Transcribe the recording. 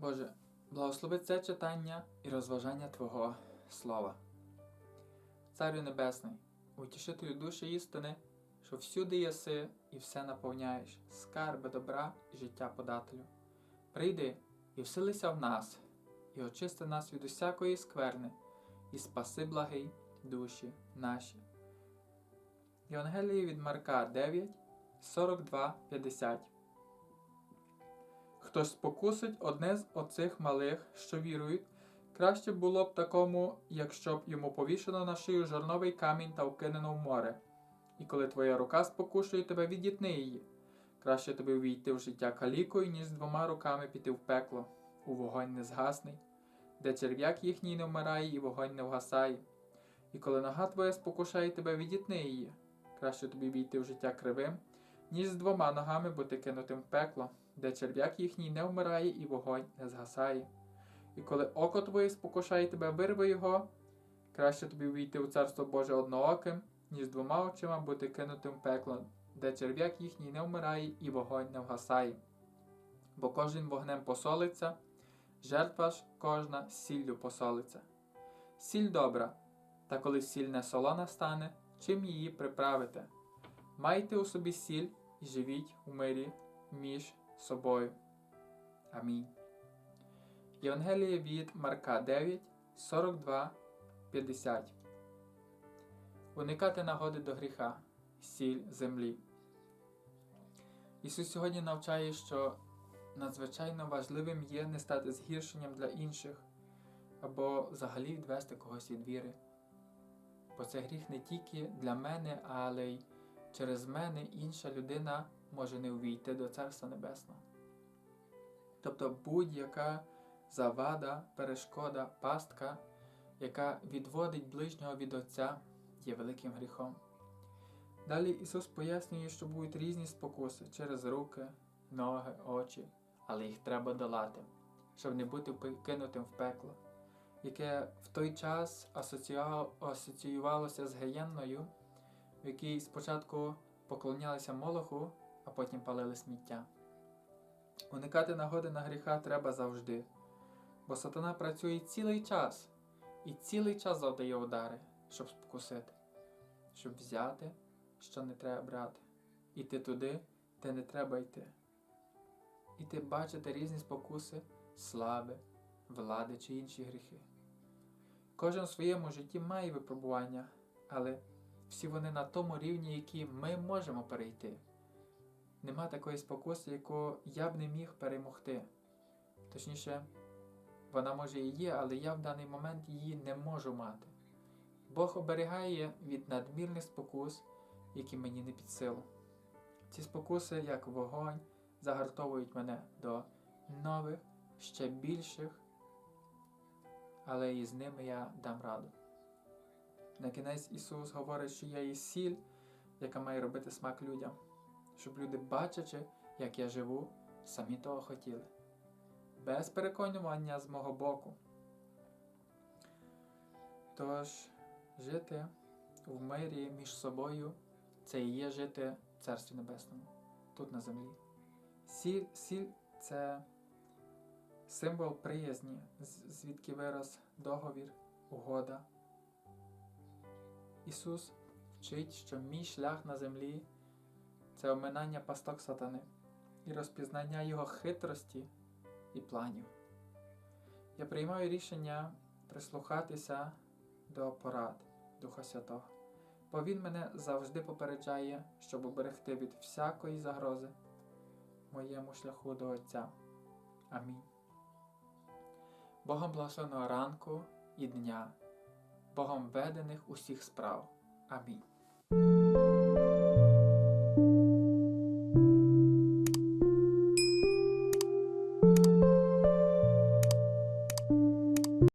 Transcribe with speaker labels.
Speaker 1: Боже, благослови це читання і розважання Твого Слова. Царю Небесний, утішителю душі істини, що всюди єси і все наповняєш, скарби добра і життя подателю. Прийди і вселися в нас, і очисти нас від усякої скверни, і спаси благий душі наші. Євангелії від Марка 9, 42, 50 Хтось спокусить одне з оцих малих, що вірують, краще було б такому, якщо б йому повішено на шию жорновий камінь та вкинено в море. І коли твоя рука спокушує тебе, відітни її. Краще тобі увійти в життя калікою, ніж з двома руками піти в пекло, у вогонь незгасний, де черв'як їхній не вмирає і вогонь не вгасає. І коли нога твоя спокушає тебе, відітни її. Краще тобі війти в життя кривим, ніж з двома ногами бути кинутим в пекло, де черв'як їхній не вмирає і вогонь не згасає. І коли око твоє спокушає тебе, вирви його, краще тобі війти у царство Боже однооким, ніж двома очима бути кинутим в пекло, де черв'як їхній не вмирає і вогонь не вгасає. Бо кожен вогнем посолиться, жертва ж кожна сіллю посолиться. Сіль добра, та коли сіль не солона стане, чим її приправите? Майте у собі сіль і живіть у мирі між собою. Амінь. Євангеліє від Марка 9, 42, 50. Уникати нагоди до гріха, сіль землі. Ісус сьогодні навчає, що надзвичайно важливим є не стати згіршенням для інших або взагалі відвести когось від віри. Бо це гріх не тільки для мене, але й через мене інша людина може не увійти до Царства Небесного. Тобто будь-яка завада, перешкода, пастка, яка відводить ближнього від Отця, є великим гріхом. Далі Ісус пояснює, що будуть різні спокуси через руки, ноги, очі, але їх треба долати, щоб не бути кинутим в пекло, яке в той час асоціювалося з гієнною, в якій спочатку поклонялися молоху, а потім палили сміття. Уникати нагоди на гріха треба завжди, бо сатана працює цілий час і цілий час завдає удари, щоб спокусити, щоб взяти, що не треба брати, іти туди, де не треба йти. І ти бачите різні спокуси, слави, влади чи інші гріхи. Кожен в своєму житті має випробування, але всі вони на тому рівні, який ми можемо перейти. Нема такої спокуси, яку я б не міг перемогти. Точніше, вона може і є, але я в даний момент її не можу мати. Бог оберігає від надмірних спокус, які мені не під силу. Ці спокуси, як вогонь, загартовують мене до нових, ще більших, але і з ними я дам раду. На кінець Ісус говорить, що я є сіль, яка має робити смак людям, щоб люди, бачачи, як я живу, самі того хотіли. Без переконування з мого боку. Тож, жити в мирі між собою це і є жити в Царстві Небесному, тут на землі. Сіль, сіль це символ приязні, звідки вираз договір, угода. Ісус вчить, що мій шлях на землі це оминання пасток сатани і розпізнання Його хитрості і планів. Я приймаю рішення прислухатися до порад Духа Святого, бо Він мене завжди попереджає, щоб оберегти від всякої загрози моєму шляху до Отця. Амінь. Богом благословеного ранку і дня. Богом ведених усіх справ. Амінь.